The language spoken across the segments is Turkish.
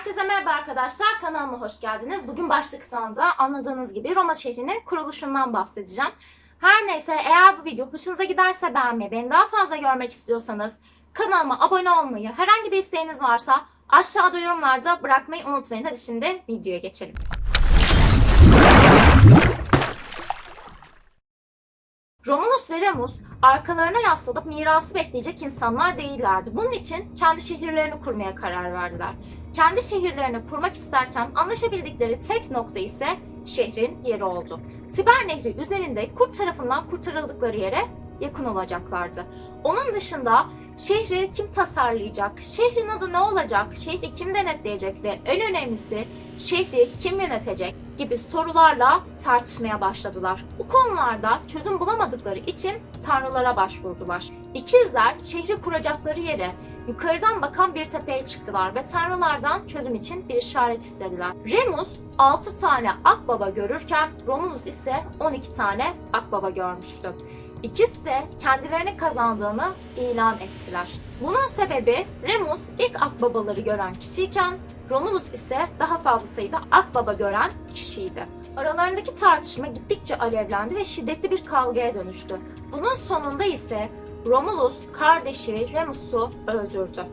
Herkese merhaba arkadaşlar, kanalıma hoş geldiniz. Bugün başlıktan da anladığınız gibi Roma şehrinin kuruluşundan bahsedeceğim. Her neyse eğer bu video hoşunuza giderse beğenmeyi, beni daha fazla görmek istiyorsanız kanalıma abone olmayı, herhangi bir isteğiniz varsa aşağıda yorumlarda bırakmayı unutmayın. Hadi şimdi videoya geçelim. Romulus ve Remus arkalarına yaslanıp mirası bekleyecek insanlar değillerdi. Bunun için kendi şehirlerini kurmaya karar verdiler. Kendi şehirlerini kurmak isterken anlaşabildikleri tek nokta ise şehrin yeri oldu. Tiber Nehri üzerinde kurt tarafından kurtarıldıkları yere yakın olacaklardı. Onun dışında şehri kim tasarlayacak, şehrin adı ne olacak, şehri kim denetleyecek ve en önemlisi şehri kim yönetecek gibi sorularla tartışmaya başladılar. Bu konularda çözüm bulamadıkları için tanrılara başvurdular. İkizler şehri kuracakları yere yukarıdan bakan bir tepeye çıktılar ve tanrılardan çözüm için bir işaret istediler. Remus 6 tane akbaba görürken Romulus ise 12 tane akbaba görmüştü. İkisi de kendilerini kazandığını ilan ettiler. Bunun sebebi Remus ilk akbabaları gören kişiyken Romulus ise daha fazla sayıda akbaba gören kişiydi. Aralarındaki tartışma gittikçe alevlendi ve şiddetli bir kavgaya dönüştü. Bunun sonunda ise Romulus kardeşi Remus'u öldürdü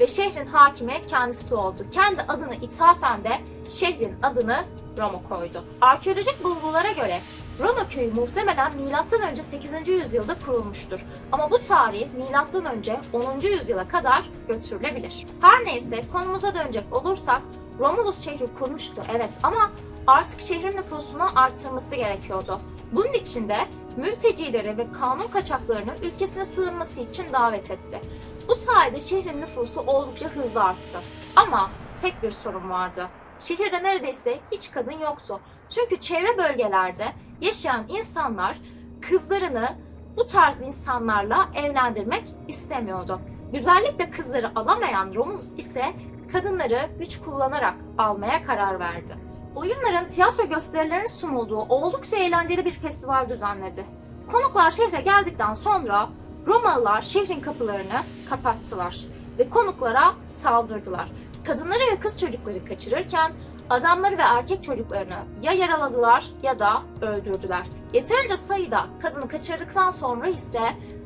ve şehrin hakimi kendisi oldu. Kendi adını ithafen de şehrin adını Roma koydu. Arkeolojik bulgulara göre Roma köyü muhtemelen M.Ö. 8. yüzyılda kurulmuştur. Ama bu tarih M.Ö. 10. yüzyıla kadar götürülebilir. Her neyse konumuza dönecek olursak Romulus şehri kurmuştu evet ama artık şehrin nüfusunu arttırması gerekiyordu. Bunun için de mültecileri ve kanun kaçaklarını ülkesine sığınması için davet etti. Bu sayede şehrin nüfusu oldukça hızlı arttı. Ama tek bir sorun vardı. Şehirde neredeyse hiç kadın yoktu. Çünkü çevre bölgelerde yaşayan insanlar kızlarını bu tarz insanlarla evlendirmek istemiyordu. Güzellikle kızları alamayan Romulus ise kadınları güç kullanarak almaya karar verdi. Oyunların tiyatro gösterilerinin sunulduğu oldukça eğlenceli bir festival düzenledi. Konuklar şehre geldikten sonra Romalılar şehrin kapılarını kapattılar ve konuklara saldırdılar. Kadınları ve kız çocukları kaçırırken adamları ve erkek çocuklarını ya yaraladılar ya da öldürdüler. Yeterince sayıda kadını kaçırdıktan sonra ise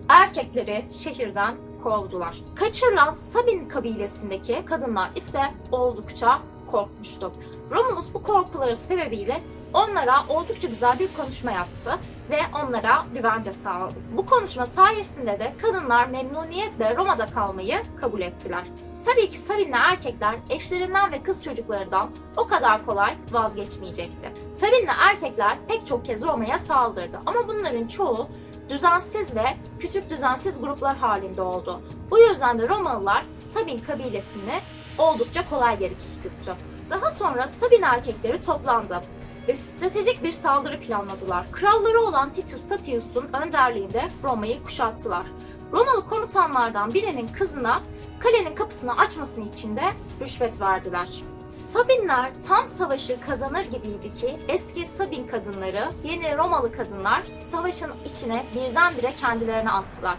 erkekleri şehirden kovdular. Kaçırılan Sabin kabilesindeki kadınlar ise oldukça korkmuştu. Romulus bu korkuları sebebiyle onlara oldukça güzel bir konuşma yaptı ve onlara güvence sağladı. Bu konuşma sayesinde de kadınlar memnuniyetle Roma'da kalmayı kabul ettiler. Tabii ki Sabinli erkekler eşlerinden ve kız çocuklarından o kadar kolay vazgeçmeyecekti. Sabinli erkekler pek çok kez Roma'ya saldırdı ama bunların çoğu düzensiz ve küçük düzensiz gruplar halinde oldu. Bu yüzden de Romalılar Sabin kabilesini oldukça kolay geri püskürttü. Daha sonra Sabin erkekleri toplandı ve stratejik bir saldırı planladılar. Kralları olan Titus Tatius'un önderliğinde Roma'yı kuşattılar. Romalı komutanlardan birinin kızına kalenin kapısını açmasını için de rüşvet verdiler. Sabinler tam savaşı kazanır gibiydi ki eski Sabin kadınları, yeni Romalı kadınlar savaşın içine birdenbire kendilerini attılar.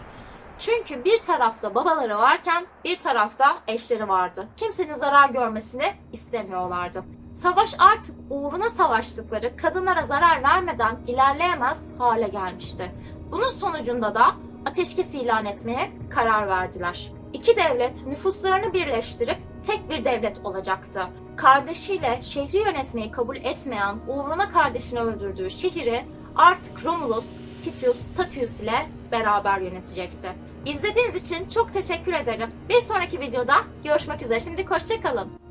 Çünkü bir tarafta babaları varken bir tarafta eşleri vardı. Kimsenin zarar görmesini istemiyorlardı. Savaş artık uğruna savaştıkları kadınlara zarar vermeden ilerleyemez hale gelmişti. Bunun sonucunda da ateşkes ilan etmeye karar verdiler. İki devlet nüfuslarını birleştirip tek bir devlet olacaktı. Kardeşiyle şehri yönetmeyi kabul etmeyen, uğruna kardeşini öldürdüğü şehri artık Romulus, Titius, Tatius ile beraber yönetecekti. İzlediğiniz için çok teşekkür ederim. Bir sonraki videoda görüşmek üzere. Şimdi hoşçakalın.